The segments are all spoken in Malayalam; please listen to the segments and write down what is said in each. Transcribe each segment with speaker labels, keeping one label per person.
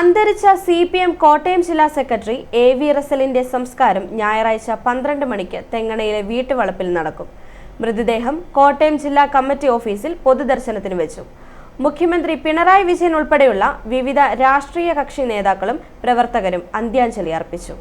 Speaker 1: അന്തരിച്ച സി പി എം കോട്ടയം ജില്ലാ സെക്രട്ടറി എ വി റസലിന്റെ സംസ്കാരം ഞായറാഴ്ച പന്ത്രണ്ട് മണിക്ക് തെങ്ങണയിലെ വീട്ടുവളപ്പിൽ നടക്കും. മൃതദേഹം കോട്ടയം ജില്ലാ കമ്മിറ്റി ഓഫീസിൽ പൊതുദർശനത്തിന് വെച്ചു. മുഖ്യമന്ത്രി പിണറായി വിജയൻ ഉൾപ്പെടെയുള്ള വിവിധ രാഷ്ട്രീയ കക്ഷി നേതാക്കളും പ്രവർത്തകരും അന്ത്യാഞ്ജലി അർപ്പിച്ചു.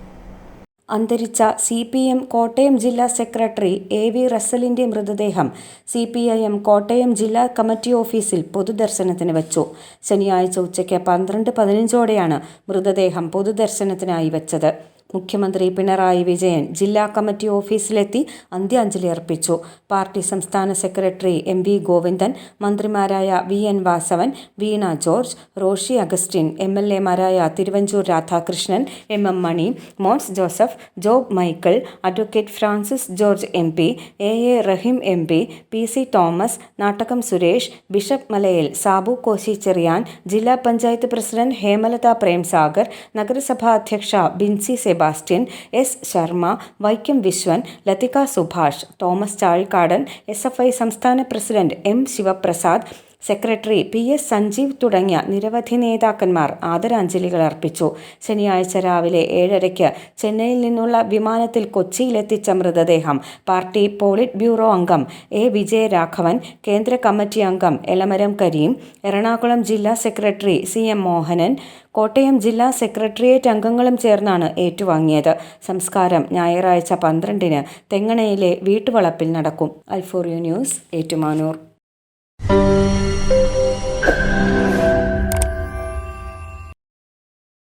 Speaker 2: അന്തരിച്ച സി പി എം കോട്ടയം ജില്ലാ സെക്രട്ടറി എ വി റസലിന്റെ മൃതദേഹം C P I M Kottayam ജില്ലാ കമ്മിറ്റി ഓഫീസിൽ പൊതുദർശനത്തിന് വച്ചു. ശനിയാഴ്ച ഉച്ചയ്ക്ക് പന്ത്രണ്ട് പതിനഞ്ചോടെയാണ് മൃതദേഹം പൊതുദർശനത്തിനായി വെച്ചത്. മുഖ്യമന്ത്രി പിണറായി വിജയൻ ജില്ലാ കമ്മിറ്റി ഓഫീസിലെത്തി അന്ത്യാഞ്ജലി അർപ്പിച്ചു. പാർട്ടി സംസ്ഥാന സെക്രട്ടറി എം വി ഗോവിന്ദൻ മന്ത്രിമാരായ V N Vasavan Veena George Roshy Augustine M L എമാരായ Thiruvanchoor Radhakrishnan M M Mani Mons Joseph Job Michael advocate Francis George M P A A Rahim M P P C Thomas Nattakom Suresh bishop Malayil Sabu Koshy Cherian ജില്ലാ പഞ്ചായത്ത് പ്രസിഡന്റ് ഹേമലത പ്രേംസാഗർ നഗരസഭാ അധ്യക്ഷ Binsy Sebastian S Sharma Vaikom Viswan Lathika Subhash Thomas Chazhikadan S F I സംസ്ഥാന president M Sivaprasad secretary P S Sanjeev തുടങ്ങിയ നിരവധി നേതാക്കന്മാർ ആദരാഞ്ജലികൾ അർപ്പിച്ചു. ശനിയാഴ്ച രാവിലെ ഏഴരയ്ക്ക് ചെന്നൈയിൽ നിന്നുള്ള വിമാനത്തിൽ കൊച്ചിയിലെത്തിച്ച മൃതദേഹം പാർട്ടി പോളിറ്റ് ബ്യൂറോ അംഗം എ വിജയരാഘവൻ കേന്ദ്ര കമ്മിറ്റി അംഗം എളമരം കരീം എറണാകുളം ജില്ലാ secretary C M Mohanan Kottayam ജില്ലാ സെക്രട്ടേറിയറ്റ് അംഗങ്ങളും ചേർന്നാണ് ഏറ്റുവാങ്ങിയത്. സംസ്കാരം ഞായറാഴ്ച പന്ത്രണ്ടിന് തെങ്ങണയിലെ വീട്ടുവളപ്പിൽ നടക്കും. അൽഫോറിയോ ന്യൂസ് ഏറ്റുമാനൂർ.